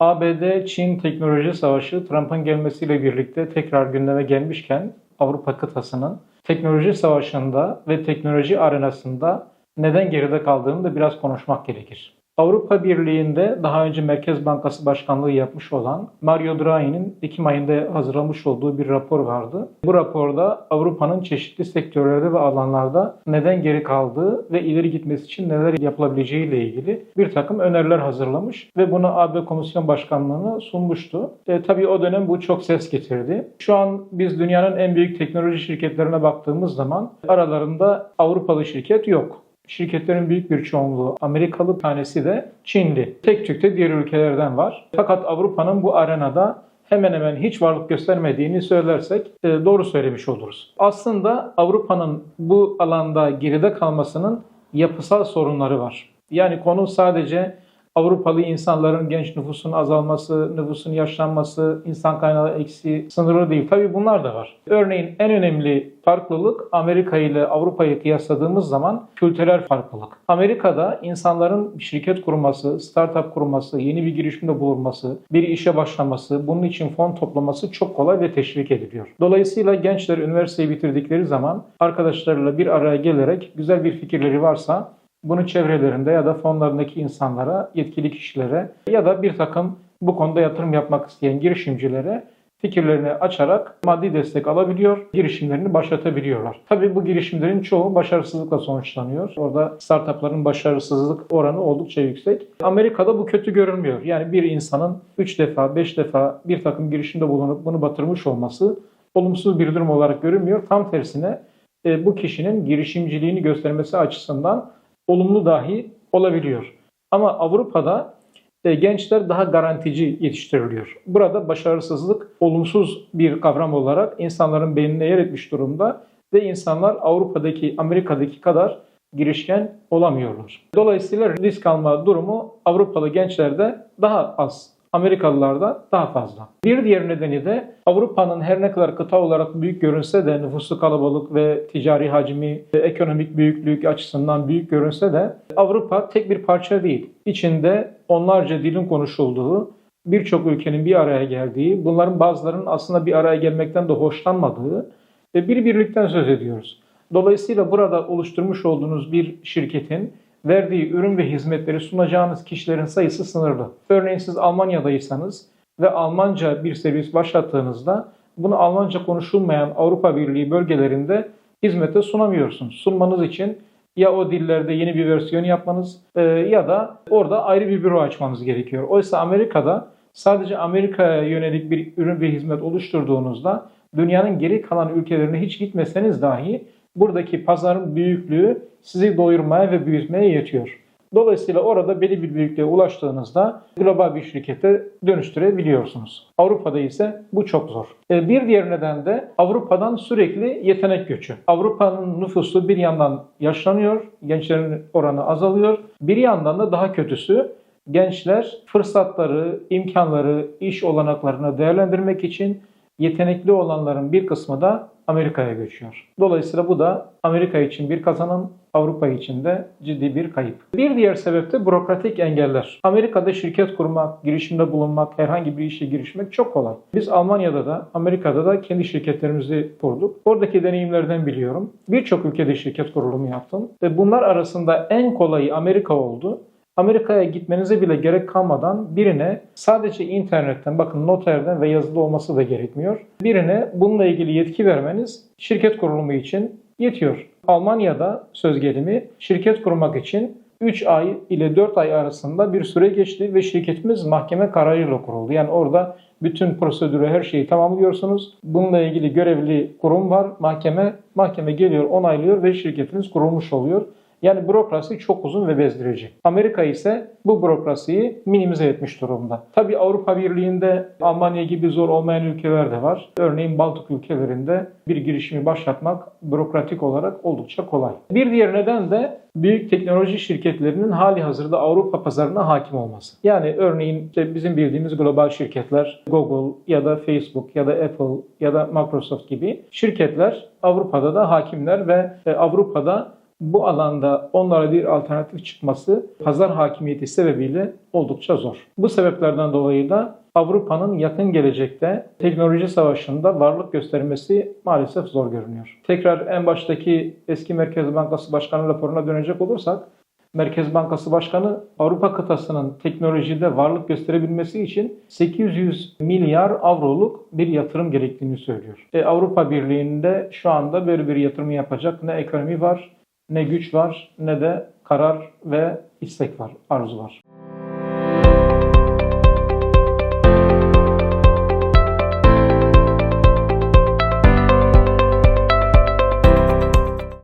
ABD-Çin teknoloji savaşı Trump'ın gelmesiyle birlikte tekrar gündeme gelmişken Avrupa kıtasının teknoloji savaşında ve teknoloji arenasında neden geride kaldığını da biraz konuşmak gerekir. Avrupa Birliği'nde daha önce Merkez Bankası Başkanlığı yapmış olan Mario Draghi'nin Ekim ayında hazırlamış olduğu bir rapor vardı. Bu raporda Avrupa'nın çeşitli sektörlerde ve alanlarda neden geri kaldığı ve ileri gitmesi için neler yapılabileceği ile ilgili bir takım öneriler hazırlamış ve bunu AB Komisyon Başkanlığı'na sunmuştu. E, tabii o dönem bu çok ses getirdi. Şu an biz dünyanın en büyük teknoloji şirketlerine baktığımız zaman aralarında Avrupalı şirket yok. Şirketlerin büyük bir çoğunluğu Amerikalı tanesi de Çinli. Tek tük de diğer ülkelerden var. Fakat Avrupa'nın bu arenada hemen hemen hiç varlık göstermediğini söylersek e, doğru söylemiş oluruz. Aslında Avrupa'nın bu alanda geride kalmasının yapısal sorunları var. Yani konu sadece Avrupalı insanların genç nüfusun azalması, nüfusun yaşlanması, insan kaynağı eksiği sınırı değil. Tabii bunlar da var. Örneğin en önemli farklılık Amerika ile Avrupa'yı kıyasladığımız zaman kültürel farklılık. Amerika'da insanların şirket kurması, startup kurması, yeni bir girişimde bulunması, bir işe başlaması, bunun için fon toplaması çok kolay ve teşvik ediliyor. Dolayısıyla gençler üniversiteyi bitirdikleri zaman arkadaşlarıyla bir araya gelerek güzel bir fikirleri varsa bunu çevrelerinde ya da fonlarındaki insanlara, yetkili kişilere ya da bir takım bu konuda yatırım yapmak isteyen girişimcilere fikirlerini açarak maddi destek alabiliyor, girişimlerini başlatabiliyorlar. Tabii bu girişimlerin çoğu başarısızlıkla sonuçlanıyor. Orada startupların başarısızlık oranı oldukça yüksek. Amerika'da bu kötü görülmüyor. Yani bir insanın 3 defa, 5 defa bir takım girişimde bulunup bunu batırmış olması olumsuz bir durum olarak görünmüyor. Tam tersine e, bu kişinin girişimciliğini göstermesi açısından olumlu dahi olabiliyor. Ama Avrupa'da e, gençler daha garantici yetiştiriliyor. Burada başarısızlık olumsuz bir kavram olarak insanların beynine yer etmiş durumda ve insanlar Avrupa'daki, Amerika'daki kadar girişken olamıyorlar. Dolayısıyla risk alma durumu Avrupalı gençlerde daha az Amerikalılarda daha fazla. Bir diğer nedeni de Avrupa'nın her ne kadar kıta olarak büyük görünse de nüfusu kalabalık ve ticari hacmi, ekonomik büyüklük açısından büyük görünse de Avrupa tek bir parça değil. İçinde onlarca dilin konuşulduğu, birçok ülkenin bir araya geldiği, bunların bazılarının aslında bir araya gelmekten de hoşlanmadığı bir birlikten söz ediyoruz. Dolayısıyla burada oluşturmuş olduğunuz bir şirketin verdiği ürün ve hizmetleri sunacağınız kişilerin sayısı sınırlı. Örneğin siz Almanya'daysanız ve Almanca bir servis başlattığınızda bunu Almanca konuşulmayan Avrupa Birliği bölgelerinde hizmete sunamıyorsunuz. Sunmanız için ya o dillerde yeni bir versiyon yapmanız e, ya da orada ayrı bir büro açmanız gerekiyor. Oysa Amerika'da sadece Amerika'ya yönelik bir ürün ve hizmet oluşturduğunuzda dünyanın geri kalan ülkelerine hiç gitmeseniz dahi buradaki pazarın büyüklüğü sizi doyurmaya ve büyütmeye yetiyor. Dolayısıyla orada belli bir büyüklüğe ulaştığınızda global bir şirkete dönüştürebiliyorsunuz. Avrupa'da ise bu çok zor. E, bir diğer neden de Avrupa'dan sürekli yetenek göçü. Avrupa'nın nüfusu bir yandan yaşlanıyor, gençlerin oranı azalıyor. Bir yandan da daha kötüsü gençler fırsatları, imkanları, iş olanaklarını değerlendirmek için yetenekli olanların bir kısmı da Amerika'ya göçüyor. Dolayısıyla bu da Amerika için bir kazanım, Avrupa için de ciddi bir kayıp. Bir diğer sebep de bürokratik engeller. Amerika'da şirket kurmak, girişimde bulunmak, herhangi bir işe girişmek çok kolay. Biz Almanya'da da, Amerika'da da kendi şirketlerimizi kurduk. Oradaki deneyimlerden biliyorum. Birçok ülkede şirket kurulumu yaptım ve bunlar arasında en kolayı Amerika oldu. Amerika'ya gitmenize bile gerek kalmadan birine sadece internetten bakın noterden ve yazılı olması da gerekmiyor. Birine bununla ilgili yetki vermeniz şirket kurulumu için yetiyor. Almanya'da söz gelimi şirket kurmak için 3 ay ile 4 ay arasında bir süre geçti ve şirketimiz mahkeme kararıyla kuruldu. Yani orada bütün prosedürü her şeyi tamamlıyorsunuz. Bununla ilgili görevli kurum var. Mahkeme mahkeme geliyor, onaylıyor ve şirketiniz kurulmuş oluyor. Yani bürokrasi çok uzun ve bezdirici. Amerika ise bu bürokrasiyi minimize etmiş durumda. Tabi Avrupa Birliği'nde Almanya gibi zor olmayan ülkeler de var. Örneğin Baltık ülkelerinde bir girişimi başlatmak bürokratik olarak oldukça kolay. Bir diğer neden de büyük teknoloji şirketlerinin hali hazırda Avrupa pazarına hakim olması. Yani örneğin işte bizim bildiğimiz global şirketler Google ya da Facebook ya da Apple ya da Microsoft gibi şirketler Avrupa'da da hakimler ve e, Avrupa'da bu alanda onlara bir alternatif çıkması pazar hakimiyeti sebebiyle oldukça zor. Bu sebeplerden dolayı da Avrupa'nın yakın gelecekte teknoloji savaşında varlık göstermesi maalesef zor görünüyor. Tekrar en baştaki eski Merkez Bankası Başkanı raporuna dönecek olursak, Merkez Bankası Başkanı Avrupa kıtasının teknolojide varlık gösterebilmesi için 800 milyar avroluk bir yatırım gerektiğini söylüyor. E, Avrupa Birliği'nde şu anda böyle bir yatırım yapacak ne ekonomi var, ne güç var, ne de karar ve istek var, arzu var.